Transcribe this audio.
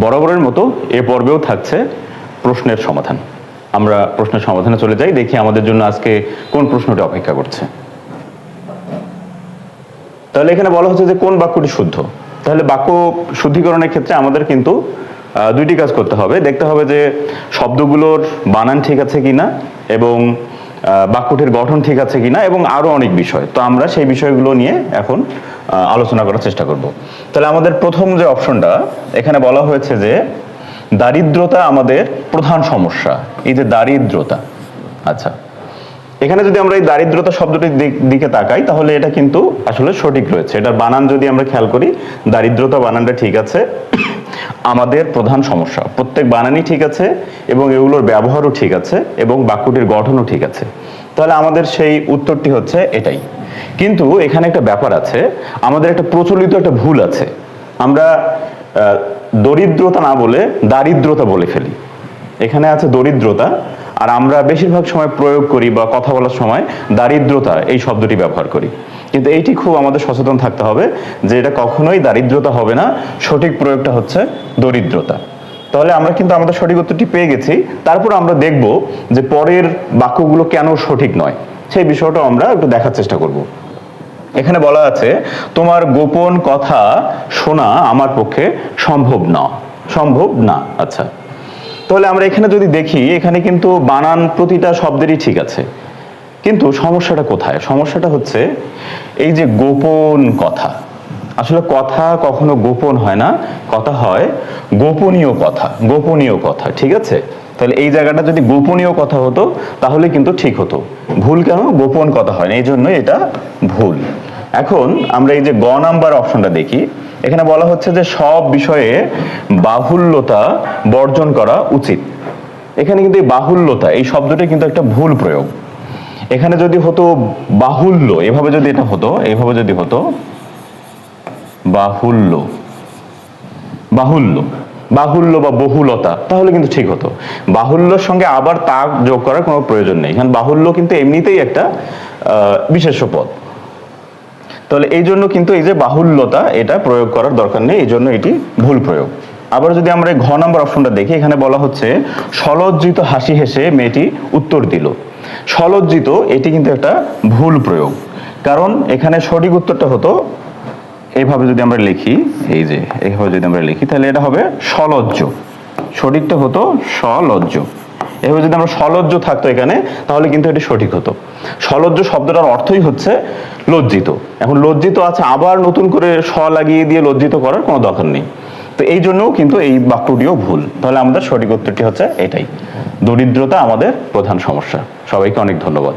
বরাবরের মতো এ পর্বেও থাকছে প্রশ্নের সমাধান। আমরা প্রশ্নের সমাধানে চলে যাই দেখি আমাদের জন্য আজকে কোন প্রশ্নটি অপেক্ষা করছে। তাহলে এখানে বলা হচ্ছে যে কোন বাক্যটি শুদ্ধ? তাহলে বাক্য শুদ্ধিকরণের ক্ষেত্রে আমাদের কিন্তু দুইটি কাজ করতে হবে। দেখতে হবে যে শব্দগুলোর বানান ঠিক আছে কিনা এবং আহ, বাক্যটির গঠন ঠিক আছে কিনা এবং আরও অনেক বিষয়। তো আমরা সেই বিষয়গুলো নিয়ে এখন আলোচনা করার চেষ্টা করব। তাহলে আমাদের প্রথম যে অপশনটা, এখানে বলা হয়েছে যে দারিদ্রতা আমাদের প্রধান সমস্যা। এই যে দারিদ্রতা আচ্ছা। এখানে যদি আমরা এই দারিদ্রতা শব্দটির দিক- দিকে তাকাই, তাহলে এটা কিন্তু আসলে সঠিক রয়েছে। এটার বানান যদি আমরা খেয়াল করি, দারিদ্রতা বানানটা ঠিক আছে। আমাদের প্রধান সমস্যা। প্রত্যেক বানানই ঠিক আছে এবং এগুলোর ব্যবহারও ঠিক আছে এবং বাক্যটির গঠনও ঠিক আছে। তাহলে আমাদের সেই উত্তরটি হচ্ছে এটাই। কিন্তু এখানে একটা ব্যাপার আছে, আমাদের একটা প্রচলিত একটা ভুল আছে। আমরা দরিদ্রতা না বলে দারিদ্রতা বলে ফেলি। এখানে আছে দরিদ্রতা, আর আমরা বেশিরভাগ সময় প্রয়োগ করি বা কথা বলার সময় দারিদ্রতা এই শব্দটি ব্যবহার করি। কিন্তু এইটি খুব আমাদের সচেতন থাকতে হবে যে এটা কখনোই দারিদ্রতা হবে না। সঠিক প্রয়োগটা হচ্ছে দরিদ্রতা। তাহলে আমরা কিন্তু আমাদের সঠিক উত্তরটি পেয়ে গেছি। তারপর আমরা দেখব যে পরের বাক্যগুলো কেন সঠিক নয়। সেই বিষয়টা আমরা একটু দেখার চেষ্টা করব। এখানে বলা আছে, তোমার গোপন কথা শোনা আমার পক্ষে সম্ভব না। সম্ভব না আচ্ছা। তাহলে আমরা এখানে যদি দেখি, এখানে কিন্তু বানান প্রতিটা শব্দেরই ঠিক আছে। কিন্তু সমস্যাটা কোথায়? সমস্যাটা হচ্ছে এই যে গোপন কথা। আসলে কথা কখনো গোপন হয় না, কথা হয় গোপনীয় কথা গোপনীয় কথা, ঠিক আছে? তাহলে এই জায়গাটা যদি গোপনীয় কথা হতো, তাহলে কিন্তু ঠিক হতো। ভুল কেন? গোপন কথা হয় না, এই জন্য এটা ভুল। এখন আমরা এই যে গ নাম্বার অপশনটা দেখি। এখানে বলা হচ্ছে যে সব বিষয়ে বাহুল্যতা বর্জন করা উচিত। এখানে কিন্তু এই বাহুল্যতা, এই শব্দটি কিন্তু একটা ভুল প্রয়োগ। এখানে যদি হতো বাহুল্য এভাবে যদি এটা হতো এভাবে যদি হতো বাহুল্য বাহুল্য বাহুল্য বা বহুলতা তাহলে কিন্তু ঠিক হতো। বাহুল্যর সঙ্গে আবার তা যোগ করার কোনো প্রয়োজন নেই। কারণ বাহুল্য কিন্তু এমনিতেই একটা আহ, বিশেষ্য পদ। তাহলে এই জন্য কিন্তু এই যে বাহুল্যতা এটা প্রয়োগ করার দরকার নেই এই জন্য এটি ভুল প্রয়োগ। আবার যদি আমরা ঘ নম্বর অপশনটা দেখি, এখানে বলা হচ্ছে, সলজ্জিত হাসি হেসে মেয়েটি উত্তর দিল। সলজ্জিত, এটি কিন্তু একটা ভুল প্রয়োগ। কারণ এখানে সঠিক উত্তরটা হতো এইভাবে যদি আমরা লিখি, এই যে এইভাবে যদি আমরা লিখি, তাহলে এটা হবে সলজ্জ। সঠিকটা হতো সলজ্জ। এভাবে যদি আমরা সলজ্জ থাকতো এখানে, তাহলে কিন্তু এটি সঠিক হতো। সলজ্জ শব্দটার অর্থই হচ্ছে লজ্জিত। এখন লজ্জিত আছে, আবার নতুন করে স লাগিয়ে দিয়ে লজ্জিত করার কোনো দরকার নেই। তো এই জন্যও কিন্তু এই বাক্যটিও ভুল। তাহলে আমাদের সঠিক উত্তরটি হচ্ছে এটাই। দরিদ্রতা আমাদের প্রধান সমস্যা। সবাইকে অনেক ধন্যবাদ।